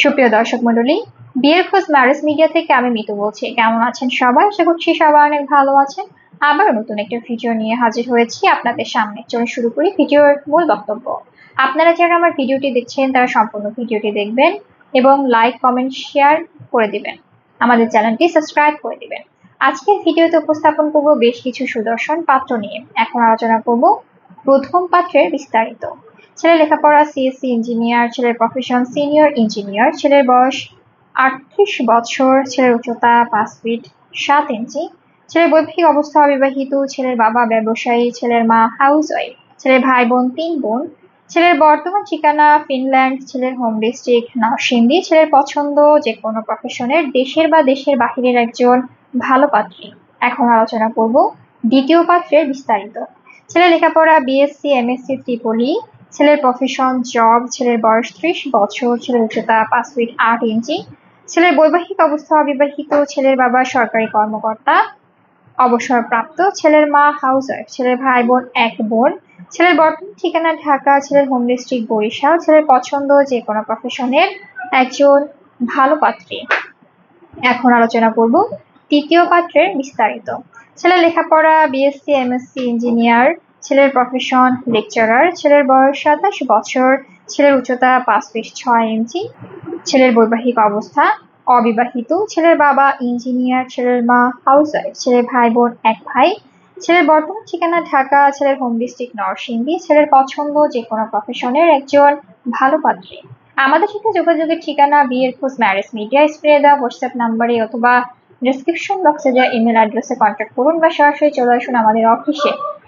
সুপ্রিয় দর্শক মন্ডলী বিয়ের খোঁজ ম্যারেজ মিডিয়া থেকে আমি মিতু বলছি। কেমন আছেন সবাই? আশা করছি সবাই অনেক ভালো আছেন। আবার নতুন একটা ভিডিও নিয়ে হাজির হয়েছি আপনাদের সামনে। চলুন শুরু করি ভিডিওর মূল বক্তব্য। আপনারা যারা আমার ভিডিওটি দেখছেন, তারা সম্পূর্ণ ভিডিওটি দেখবেন এবং লাইক কমেন্ট শেয়ার করে দিবেন। আমাদের চ্যানেলটি সাবস্ক্রাইব করে দিবেন। আজকের ভিডিওতে উপস্থাপন করব বেশ কিছু সুদর্শন পাত্র নিয়ে। এখন আলোচনা করব প্রথম পাত্রের বিস্তারিত। ছেলে লেখাপড়া সিএসসি ইঞ্জিনিয়ার ছেলের প্রফেশন সিনিয়র ইঞ্জিনিয়ার ছেলের বয়স আটত্রিশ বছর, ছেলের উচ্চতা পাঁচ ফিট সাত ইঞ্চি ছেলের বৈবাহিক অবস্থা অবিবাহিত, ছেলের বাবা ব্যবসায়ী, ছেলের মা হাউস ওয়াইফ ছেলের ভাই বোন তিন বোন, ছেলের বর্তমান ঠিকানা ফিনল্যান্ড, ছেলের হোম ডিস্ট্রিক্ট নরসিংদী, ছেলের পছন্দ যে কোনো প্রফেশনের দেশের বা দেশের বাহিরের একজন ভালো পাত্রী। এখন আলোচনা করব দ্বিতীয় পাত্রের বিস্তারিত। ছেলে লেখাপড়া বিএসসি এমএসসি ত্রিপলি ছেলের প্রফেশন জব ছেলের বয়স ত্রিশ বছর, ছেলের উচ্চতা পাঁচ ফিট আট ইঞ্চি, ছেলের বৈবাহিক অবস্থা অবিবাহিত, ছেলের বাবা সরকারি কর্মকর্তা, অবসরপ্রাপ্ত, ছেলের মা হাউস ওয়াইফ ছেলের ভাই বোন এক বোন, ছেলের বর্তমান ঠিকানা ঢাকা, ছেলের হোম ডিস্ট্রিক্ট বরিশাল, ছেলের পছন্দ যে কোনো প্রফেশনের একজন ভালো পাত্রী। এখন আলোচনা করব তৃতীয় পাত্রের বিস্তারিত। ছেলে লেখাপড়া বিএসসি এমএসসি ইঞ্জিনিয়ার ছেলের প্রফেশন লেকচারার ছেলের বয়স সাতাশ বছর, ছেলের উচ্চতা পাঁচ ফিট ছয় ইঞ্চি, ছেলের বৈবাহিক অবস্থা অবিবাহিত, ছেলের বাবা ইঞ্জিনিয়ার ছেলের মা হাউস ওয়াইফ ছেলের ভাই বোন এক ভাই, ছেলের বর্তমান ঠিকানা ঢাকা, ছেলের হোম ডিস্ট্রিক্ট নরসিংদী, ছেলের পছন্দ যে কোনো প্রফেশনের একজন ভালো পাত্রী। আমাদের সাথে যোগাযোগের ঠিকানা বিয়ের খোঁজ ম্যারেজ মিডিয়া স্প্রে দেওয়া হোয়াটসঅ্যাপ নাম্বারে অথবা ডিসক্রিপশন বক্সে যা ইমেল অ্যাড্রেসে কন্ট্যাক্ট করুন বা সরাসরি চলে আসুন আমাদের অফিসে